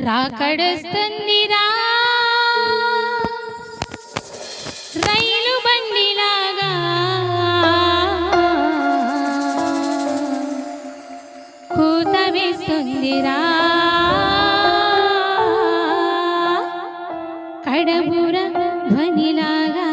రాకడొస్తుందిరా. రైలు బండిలాగా. కూత కడబుర ధ్వనిలాగా